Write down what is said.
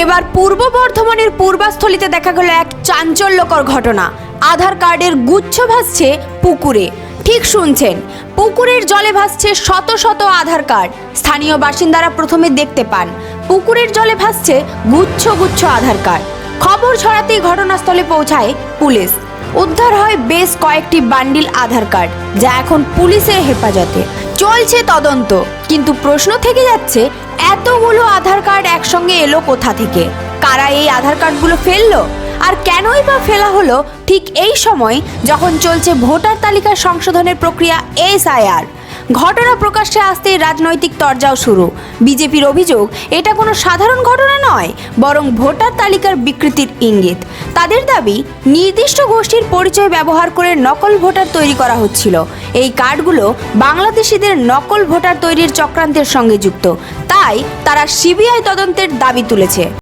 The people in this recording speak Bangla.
এবার পূর্ব বর্ধমানের পূর্বাস্থলীতে দেখা গেল এক চাঞ্চল্যকর ঘটনা। আধার কার্ডের গুচ্ছ ভাসছে পুকুরে। ঠিক শুনছেন, পুকুরের জলে ভাসছে শত শত আধার কার্ড। স্থানীয় বাসিন্দারা প্রথমে দেখতে পান, পুকুরের জলে ভাসছে গুচ্ছ গুচ্ছ আধার কার্ড। খবর ছড়াতেই ঘটনাস্থলে পৌঁছায় পুলিশ। উদ্ধার হয় বেশ কয়েকটি বান্ডিল আধার কার্ড, যা এখন পুলিশের হেফাজতে। চলছে তদন্ত। কিন্তু প্রশ্ন থেকে যাচ্ছে, এতগুলো আধার কার্ড একসঙ্গে এলো কোথা থেকে? কারা এই আধার কার্ডগুলো ফেলল? আর কেনই বা ফেলা হলো ঠিক এই সময় যখন চলছে ভোটার তালিকা সংশোধনের প্রক্রিয়া এসআইআর? ঘটনা প্রকাশ্যে আসতেই রাজনৈতিক তরজাও শুরু। বিজেপির অভিযোগ, এটা কোনো সাধারণ ঘটনা নয়, বরং ভোটার তালিকার বিকৃতির ইঙ্গিত। তাদের দাবি, নির্দিষ্ট গোষ্ঠীর পরিচয় ব্যবহার করে নকল ভোটার তৈরি করা হচ্ছিল। এই কার্ডগুলো বাংলাদেশিদের নকল ভোটার তৈরির চক্রান্তের সঙ্গে যুক্ত। তাই তারা সিবিআই তদন্তের দাবি তুলেছে।